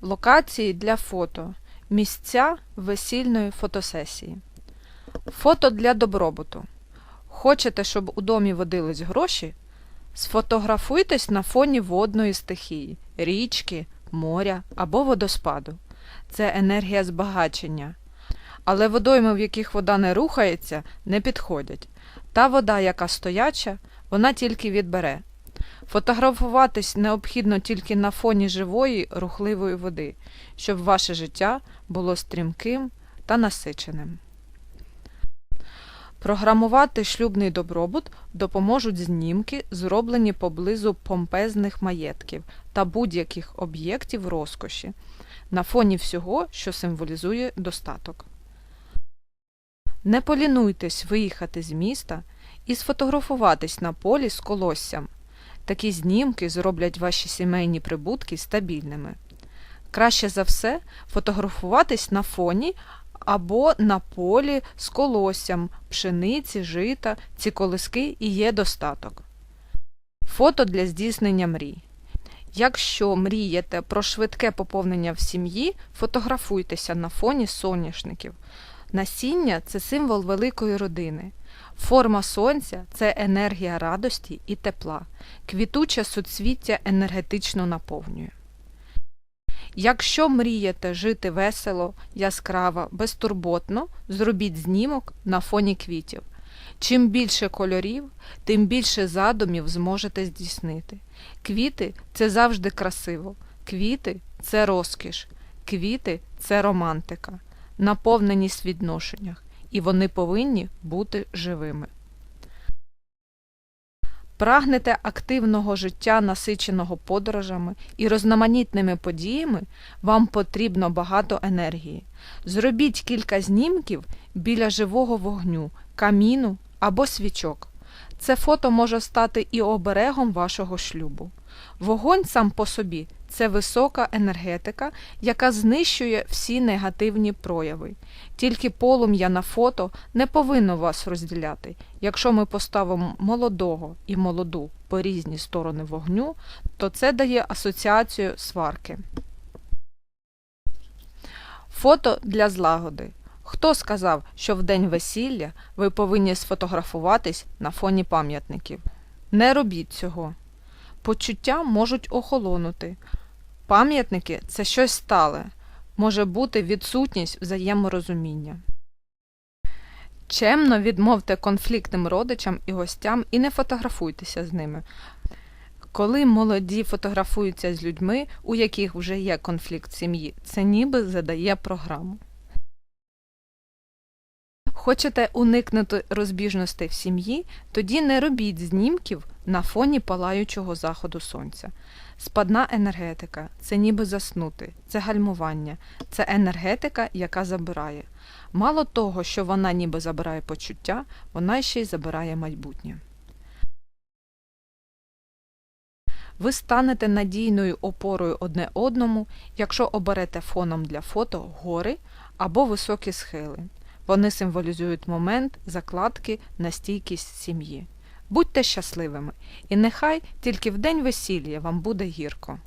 Локації для фото. Місця весільної фотосесії. Фото для добробуту. Хочете, щоб у домі водились гроші? Сфотографуйтесь на фоні водної стихії, річки, моря або водоспаду. Це енергія збагачення. Але водойми, в яких вода не рухається, не підходять. Та вода, яка стояча, вона тільки відбере. Фотографуватись необхідно тільки на фоні живої, рухливої води, щоб ваше життя було стрімким та насиченим. Програмувати шлюбний добробут допоможуть знімки, зроблені поблизу помпезних маєтків та будь-яких об'єктів розкоші на фоні всього, що символізує достаток. Не полінуйтесь виїхати з міста і сфотографуватись на полі з колоссям. Такі знімки зроблять ваші сімейні прибутки стабільними. Краще за все фотографуватись на фоні або на полі з колоссям, пшениці, жита, ці колиски і є достаток. Фото для здійснення мрій. Якщо мрієте про швидке поповнення в сім'ї, фотографуйтеся на фоні соняшників. Насіння це символ великої родини. Форма сонця це енергія радості і тепла. Квітуче суцвіття енергетично наповнює. Якщо мрієте жити весело, яскраво, безтурботно, зробіть знімок на фоні квітів. Чим більше кольорів, тим більше задумів зможете здійснити. Квіти це завжди красиво. Квіти це розкіш. Квіти це романтика, наповненість відношеннях, і вони повинні бути живими. Прагнете активного життя, насиченого подорожами і різноманітними подіями, вам потрібно багато енергії. Зробіть кілька знімків біля живого вогню, каміну або свічок. Це фото може стати і оберегом вашого шлюбу. Вогонь сам по собі це висока енергетика, яка знищує всі негативні прояви. Тільки полум'я на фото не повинно вас розділяти. Якщо ми поставимо молодого і молоду по різні сторони вогню, то це дає асоціацію сварки. Фото для злагоди. Хто сказав, що в день весілля ви повинні сфотографуватись на фоні пам'ятників? Не робіть цього. Почуття можуть охолонути. Пам'ятники це щось стале, може бути відсутність взаєморозуміння. Чемно відмовте конфліктним родичам і гостям і не фотографуйтеся з ними. Коли молоді фотографуються з людьми, у яких вже є конфлікт сім'ї, це ніби задає програму. Хочете уникнути розбіжностей в сім'ї, тоді не робіть знімків на фоні палаючого заходу сонця. Спадна енергетика це ніби заснути, це гальмування, це енергетика, яка забирає. Мало того, що вона ніби забирає почуття, вона ще й забирає майбутнє. Ви станете надійною опорою одне одному, якщо оберете фоном для фото гори або високі схили. Вони символізують момент закладки на стійкість сім'ї. Будьте щасливими, і нехай тільки в день весілля вам буде гірко.